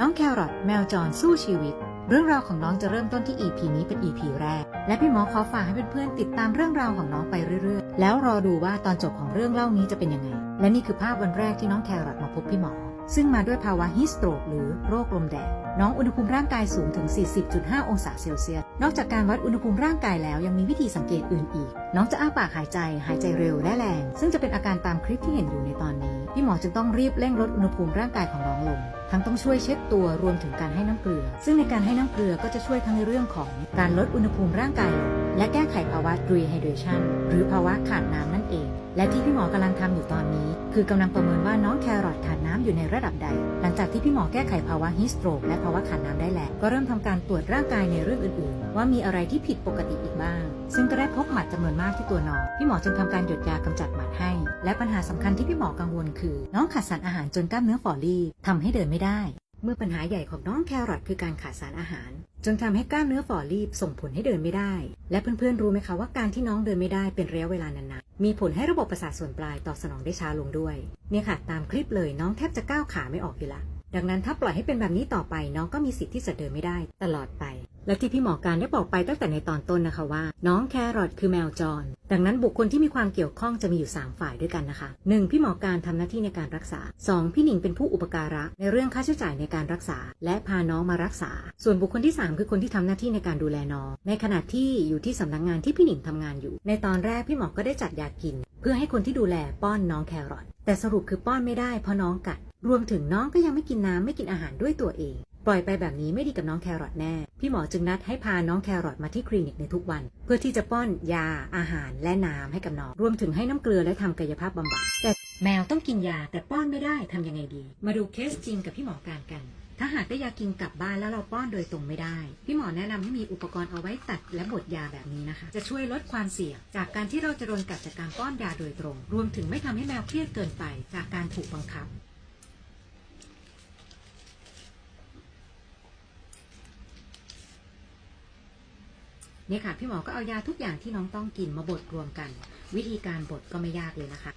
น้องแครอทแมวจรสู้ชีวิต เรื่องราวของน้องจะเริ่มต้นที่ EP นี้เป็น EP แรก และพี่หมอขอฝากให้เพื่อนๆติดตามเรื่องราวของน้องไปเรื่อยๆ แล้วรอดูว่าตอนจบของเรื่องเล่านี้จะเป็นยังไง และนี่คือภาพวันแรกที่น้องแครอทมาพบพี่หมอ ซึ่งมาด้วยภาวะฮิสโตรกหรือโรคลมแดดน้องอุณหภูมิร่างกายสูงถึง 40.5 องศาเซลเซียส นอกจากการวัดอุณหภูมิร่างกายแล้วยังมีวิธีสังเกตอื่นอีก น้องจะอ้าปากหายใจ หายใจเร็วและแรง ซึ่งจะเป็นอาการตามคลิปที่เห็นอยู่ในตอนนี้ พี่หมอจึงต้องรีบเร่งลดอุณหภูมิร่างกายของน้องลง ทั้งต้องช่วยเช็ดตัวรวมถึงการให้น้ำเกลือ ซึ่งในการให้น้ำเกลือก็จะช่วยทั้งในเรื่องของการลดอุณหภูมิร่างกายลงและแก้ไขภาวะ dehydration หรือภาวะขาดน้ำนั่นเอง และที่พี่หมอกำลังทำอยู่ตอนนี้ คือกำลังประเมินว่าน้องแครอทขาดน้ำอยู่ในระดับใด หลังจากที่พี่หมอแก้ไขภาวะฮิสโตรกและภาวะขาดน้ำได้แล้วก็เริ่มทำการตรวจร่างกายในเรื่องอื่นๆ ว่ามีอะไรที่ผิดปกติอีกบ้าง ซึ่งก็ได้พบหมัดจำนวนมากที่ตัวน้อง พี่หมอจึงทำการหยดยากำจัดหมัดให้ และปัญหาสำคัญที่พี่หมอกังวลคือ น้องขาดสารอาหารจนกล้ามเนื้อฝ่อรีบทำให้เดินไม่ได้ เมื่อปัญหาใหญ่ของน้องแครอทคือการขาดสารอาหาร จนทำให้กล้ามเนื้อฝ่อรีบส่งผลให้เดินไม่ได้ และเพื่อนๆรู้ไหมคะว่าการที่น้องเดินไม่ได้เป็นระยะเวลานานๆมีผลให้ระบบประสาทส่วนปลายตอบสนองได้ช้าลงด้วย เนี่ยค่ะ ตามคลิปเลยน้องแทบจะก้าวขาไม่ออกอยู่ละดังนั้นถ้าปล่อยให้เป็นแบบนี้ต่อไปน้องก็มีสิทธิ์ที่จะเดินไม่ได้ตลอดไปและที่พี่หมอการได้บอกไปตั้งแต่ในตอนต้นนะคะว่า น้องแครอทคือแมวจร ดังนั้นบุคคลที่มีความเกี่ยวข้องจะมีอยู่ 3 ฝ่ายด้วยกันนะคะ 1. พี่หมอการทำหน้าที่ในการรักษา 2. พี่หนิงเป็นผู้อุปการะในเรื่องค่าใช้จ่ายในการรักษา และพาน้องมารักษา ส่วนบุคคลที่ 3 คือคนที่ทำหน้าที่ในการดูแลน้อง ในขณะที่อยู่ที่สำนักงงานที่พี่หนิงทำงานอยู่ ในตอนแรกพี่หมอก็ได้จัดยากิน เพื่อให้คนที่ดูแลป้อนน้องแครอทแต่สรุปคือป้อนไม่ได้เพราะน้องกัดรวมถึงน้องก็ยังไม่กินน้ำไม่กินอาหารด้วยตัวเอง ปล่อยไปแบบนี้ไม่ดีกับน้องแครอทแน่ พี่หมอจึงนัดให้พาน้องแครอทมาที่คลินิกในทุกวัน เพื่อที่จะป้อนยาอาหารและน้ำให้กับน้อง รวมถึงให้น้ำเกลือและทำกายภาพบำบัด แต่แมวต้องกินยาแต่ป้อนไม่ได้ทำยังไงดี มาดูเคสจริงกับพี่หมอการกัน ถ้าหากได้ยากินกลับบ้านแล้วเราป้อนโดยตรงไม่ได้ พี่หมอแนะนำให้มีอุปกรณ์เอาไว้ตัดและบดยาแบบนี้นะคะ จะช่วยลดความเสี่ยง จากการที่เราจะโดนกัดจากการป้อนยาโดยตรง รวมถึงไม่ทำให้แมวเครียดเกินไป จากการถูกบังคับ เนี่ยค่ะ พี่หมอก็เอายาทุกอย่างที่น้องต้องกินมาบดรวมกัน วิธีการบดก็ไม่ยากเลยนะคะ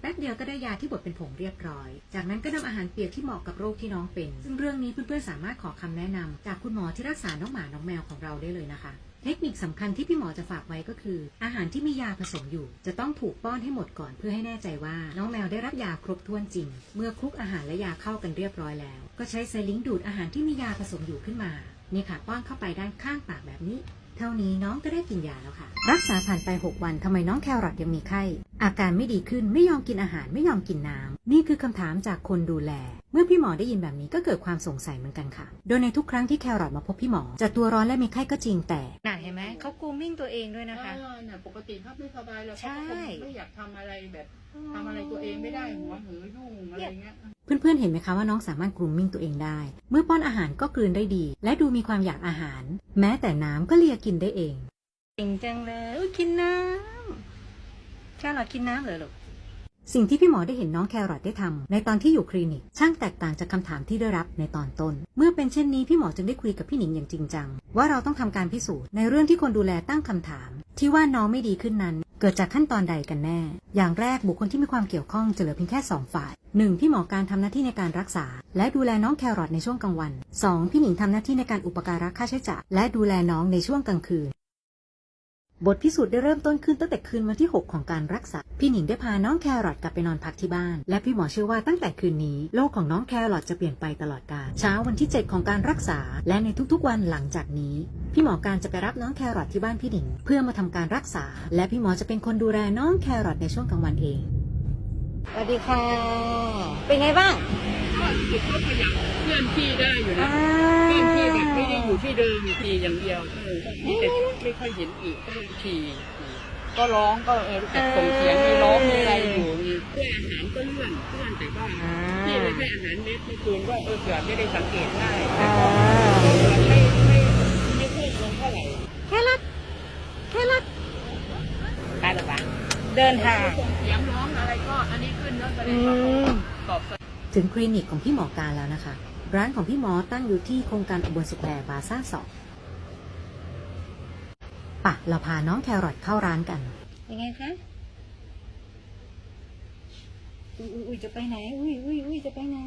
แป๊บเดียวก็ได้ยาที่บดเป็นผงเรียบร้อย จากนั้นก็นำอาหารเปียกที่เหมาะกับโรคที่น้องเป็น ซึ่งเรื่องนี้เพื่อนๆสามารถขอคำแนะนำจากคุณหมอที่รักษาน้องหมาน้องแมวของเราได้เลยนะคะ เทคนิคสำคัญที่พี่หมอจะฝากไว้ก็คือ อาหารที่มียาผสมอยู่ จะต้องถูกป้อนให้หมดก่อนเพื่อให้แน่ใจว่า น้องแมวได้รับยาครบถ้วนจริง เมื่อคลุกอาหารและยาเข้ากันเรียบร้อยแล้ว ก็ใช้ไซลิงดูดอาหารที่มียาผสมอยู่ขึ้นมานี่ค่ะป้อนเข้าไปด้านข้างปากแบบนี้ เท่านี้น้องก็ได้กินยาแล้วค่ะ รักษาผ่านไป 6 วันทำไมน้องแครอทยังมีไข้ อาการไม่ดีขึ้นไม่ยอมกินอาหารไม่ยอมกินน้ำนี่คือคำถามจากคนดูแล เมื่อพี่หมอได้ยินแบบนี้ก็เกิดความสงสัยเหมือนกันค่ะ โดยในทุกครั้งที่แครอทมาพบพี่หมอ จะตัวร้อนและมีไข้ก็จริงแต่น่ะเห็นไหมเขากูมิ่งตัวเองด้วยนะคะ เออน่ะปกติถ้าไม่สบายเราใช่ก็คงไม่อยากทำอะไรแบบทำอะไรตัวเองไม่ได้หัวเหอยุ่งอะไรเงี้ย เพื่อนๆ เห็นไหมคะว่าน้องสามารถกรูมมิ่งตัวเองได้ เมื่อป้อนอาหารก็กลืนได้ดี และดูมีความอยากอาหาร แม้แต่น้ำก็เลียกินได้เอง เก่งจังเลยอุ๊ยกินน้ำแครอทกินน้ำเหรอลูก สิ่งที่พี่หมอได้เห็นน้องแครอทได้ทำในตอนที่อยู่คลินิก ช่างแตกต่างจากคำถามที่ได้รับในตอนต้น เมื่อเป็นเช่นนี้พี่หมอจึงได้คุยกับพี่หนิงอย่างจริงจัง ว่าเราต้องทำการพิสูจน์ในเรื่องที่คนดูแลตั้งคำถาม ที่ว่าน้องไม่ดีขึ้นนั้น เกิดจากขั้นตอนใดกันแน่ อย่างแรกบุคคลที่มีความเกี่ยวข้องจะเหลือเพียงแค่ 2 ฝ่าย 1. พี่หมอการทำหน้าที่ในการรักษา และดูแลน้องแครอทในช่วงกลางวัน 2. พี่หนิงทำหน้าที่ในการอุปการะค่าใช้จ่ายและดูแลน้องในช่วงกลางคืน บทพิสูจน์ได้เริ่มต้นขึ้นตั้งแต่คืนวันที่ 6 ของการรักษา พี่หนิงได้พาน้องแครอทกลับไปนอนพักที่บ้าน และพี่หมอเชื่อว่าตั้งแต่คืนนี้ โลกของน้องแครอทจะเปลี่ยนไปตลอดกาลเช้าวันที่ 7 ของการรักษา และในทุกๆวันหลังจากนี้ พี่หมอการจะไปรับน้องแครอทที่บ้านพี่หนิง เพื่อมาทำการรักษา และพี่หมอจะเป็นคนดูแลน้องแครอทในช่วงกลางวันเองสวัสดีค่ะ เป็นไงบ้างก็คือเขาขยับเคลื่อนที่ได้อยู่นะเคลื่อนที่แบบไม่ได้อยู่ที่ เดิมทีอย่างเดียวเออแต่ไม่ค่อยเห็นอีกก็เลยทีก็ร้องก็เออแต่ส่งเสียงมีร้องมีอะไรอยู่มีด้วยอาหารก็เลื่อนเลื่อนแต่ว่าที่ไม่ใช่อาหารเม็ดที่คืนก็เออเผื่อไม่ได้สังเกตได้แต่ก็ไม่ไม่ไม่เพิ่มลงเท่าไหร่แครอทแครอทไปหรือเปล่าเดินทางส่งเสียงร้องอะไรก็อันนี้ขึ้นแล้วแสดงว่าตอบสนองถึงคลินิกของพี่หมอการแล้วนะคะ ร้านของพี่หมอตั้งอยู่ที่โครงการอุบลสุขแพรบาซ่าสองปะเราพาน้องแครอทเข้าร้านกัน ยังไงคะ อุ้ยอุ้ยจะไปไหน อุ้ยอุ้ยอุ้ยจะไปไหน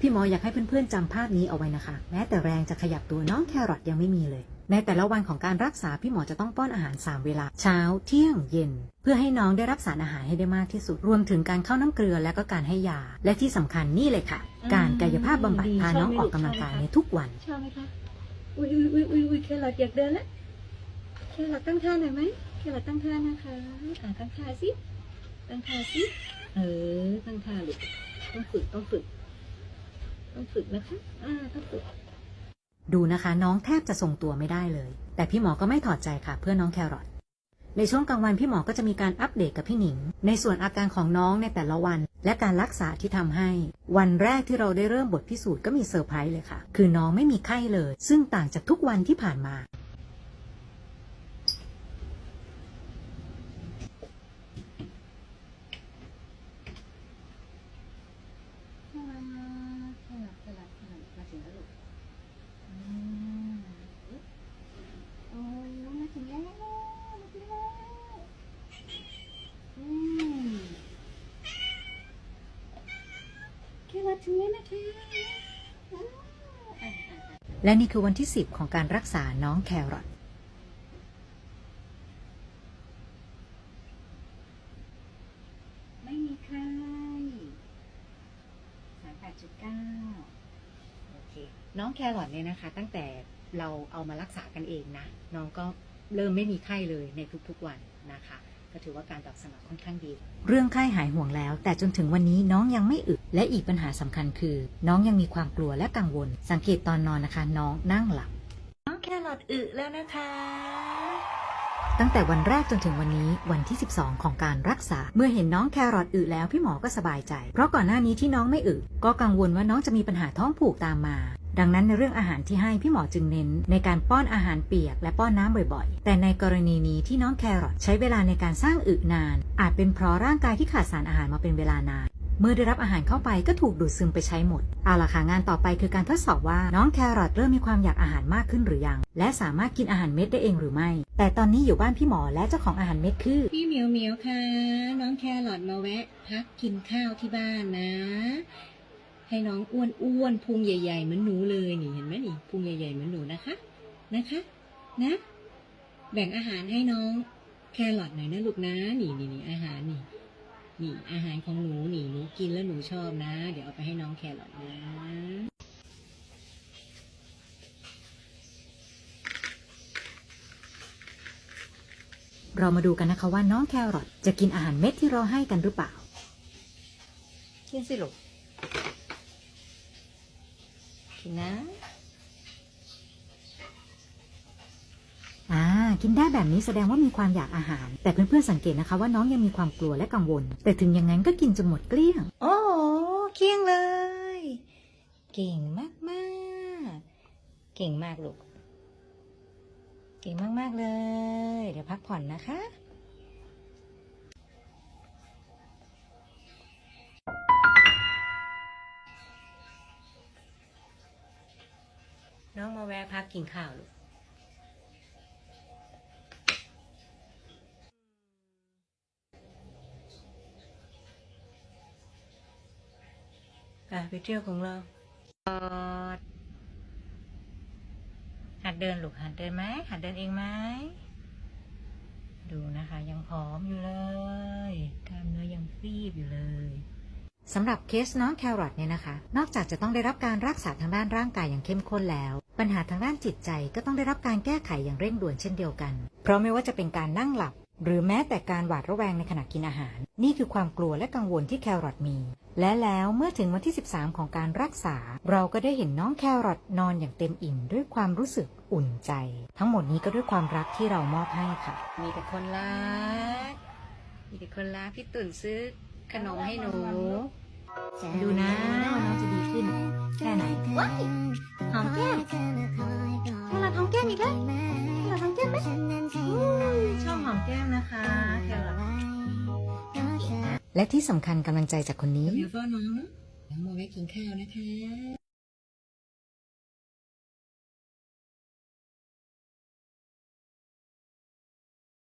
พี่หมออยากให้เพื่อนๆจำภาพนี้เอาไว้นะคะ แม้แต่แรงจะขยับตัวน้องแครอทยังไม่มีเลย ในแต่ละวันของการรักษาพี่หมอจะต้องป้อนอาหาร 3 เวลา เช้า เที่ยงเย็น เพื่อให้น้องได้รับสารอาหารให้ได้มากที่สุด รวมถึงการเข้าน้ำเกลือและก็การให้ยา และที่สำคัญนี่เลยค่ะ การกายภาพบำบัดพาน้องออกกำลังกายในทุกวันชอบไหมคะอุ้ยอุ้ยอุ้ยอุ้ยอุ้ยแครอทอยากเดินแล้วแครอทตั้งท่าหน่อยไหมแครอทตั้งท่านะคะอ่าตั้งท่าสิตั้งท่าสิเออตั้งท่าลูกต้องฝึกต้องฝึก ต้องฝึกนะคะอ่าต้องฝึก ดูนะคะน้องแทบจะทรงตัวไม่ได้เลย แต่พี่หมอก็ไม่ถอดใจค่ะ เพื่อน้องแครอทในช่วงกลางวันพี่หมอก็จะมีการอัปเดตกับพี่หนิง ในส่วนอาการของน้องในแต่ละวัน และการรักษาที่ทำให้ วันแรกที่เราได้เริ่มบทพิสูจน์ก็มีเซอร์ไพรส์เลยค่ะ คือน้องไม่มีไข้เลย ซึ่งต่างจากทุกวันที่ผ่านมา แครอทแครอทแครอทแครอทมาถึงแล้วลูกอืมโอ้ยมาถึงแล้วมาถึงแล้วอืม แครอทถึงแล้วนะคะอ่าอ่าอ่าและนี่คือวันที่ 10 ของการรักษาน้องแครอทไม่มีไข้สามแปดจุดเก้าโอเค น้องแครอทเนี่ยนะคะ ตั้งแต่เราเอามารักษากันเองนะ น้องก็เริ่มไม่มีไข้เลยในทุกๆวันนะคะ ก็ถือว่าการตอบสนองค่อนข้างดี เรื่องไข้หายห่วงแล้ว แต่จนถึงวันนี้น้องยังไม่อึ และอีกปัญหาสำคัญคือ น้องยังมีความกลัวและกังวล สังเกตตอนนอนนะคะ น้องนั่งหลับ น้องแครอทอึแล้วนะคะ ตั้งแต่วันแรกจนถึงวันนี้วันที่ 12 ของการรักษา เมื่อเห็นน้องแครอทอึแล้วพี่หมอก็สบายใจ เพราะก่อนหน้านี้ที่น้องไม่อึก็กังวลว่าน้องจะมีปัญหาท้องผูกตามมา ดังนั้นในเรื่องอาหารที่ให้พี่หมอจึงเน้น ในการป้อนอาหารเปียกและป้อนน้ำบ่อยๆ แต่ในกรณีนี้ที่น้องแครอทใช้เวลาในการสร้างอึนาน อาจเป็นเพราะร่างกายที่ขาดสารอาหารมาเป็นเวลานาน เมื่อได้รับอาหารเข้าไปก็ถูกดูดซึมไปใช้หมด เอาล่ะค่ะงานต่อไปคือการทดสอบว่าน้องแครอทเริ่มมีความอยากอาหารมากขึ้นหรือยัง และสามารถกินอาหารเม็ดได้เองหรือไม่ แต่ตอนนี้อยู่บ้านพี่หมอและเจ้าของอาหารเม็ดคือ พี่เหมียวเหมียวค่ะ น้องแครอทมาแวะ พักกินข้าวที่บ้านนะ ให้น้องอ้วนอ้วนพุงใหญ่ ๆ เหมือนหนูเลยนี่เห็นไหมนี่พุงใหญ่ ๆ เหมือนหนูนะคะ นะคะ นะ แบ่งอาหารให้น้องแครอทหน่อยนะลูกนะนี่นี่นี่อาหารนี่ นี่อาหารของหนูนี่หนูกินแล้วหนูชอบนะ เดี๋ยวเอาไปให้น้องแครอทนะเรามาดูกันนะคะว่าน้องแครอทจะกินอาหารเม็ดที่เราให้กันหรือเปล่า กินสิลูกกินนะ อ่า กินได้แบบนี้แสดงว่ามีความอยากอาหาร แต่เพื่อนๆสังเกตนะคะว่าน้องยังมีความกลัวและกังวล แต่ถึงอย่างนั้นก็กินจนหมดเกลี้ยง โอ้โหเคียงเลย เก่งมากมากๆ เก่งมากลูก เก่งมากๆเลย เดี๋ยวพักผ่อนนะคะน้องมาแวะพักกินข้าวลูก ไปไปเที่ยวของเราหัดเดินลูกหัดเดินไหมหัดเดินเองไหมดูนะคะ ยังผอมอยู่เลยกล้ามเนื้อยังฟีบอยู่เลยสำหรับเคสน้องแครอทเนี่ยนะคะ นอกจากจะต้องได้รับการรักษาทางด้านร่างกายอย่างเข้มข้นแล้ว ปัญหาทางด้านจิตใจก็ต้องได้รับการแก้ไขอย่างเร่งด่วนเช่นเดียวกัน เพราะไม่ว่าจะเป็นการนั่งหลับ หรือแม้แต่การหวาดระแวงในขณะกินอาหาร นี่คือความกลัวและกังวลที่แครอทมี และแล้วเมื่อถึงวันที่ 13 ของการรักษา เราก็ได้เห็นน้องแครอทนอนอย่างเต็มอิ่มด้วยความรู้สึกอุ่นใจ ทั้งหมดนี้ก็ด้วยความรักที่เรามอบให้ค่ะ มีแต่คนรัก มีแต่คนรักพี่ตุ่นซื้อขนมให้หนู ดูนะว่าน้องจะดีขึ้น แค่ไหนว้ายหอมแก้มแครอทหอมแก้มอีกแล้วแครอทหอมแก้มไหมอุ้ยชอบหอมแก้มนะคะแครอท และที่สำคัญกำลังใจจากคนนี้ เดี๋ยวพ่อน้องนะน้องโมแวะกินข้าวนะคะ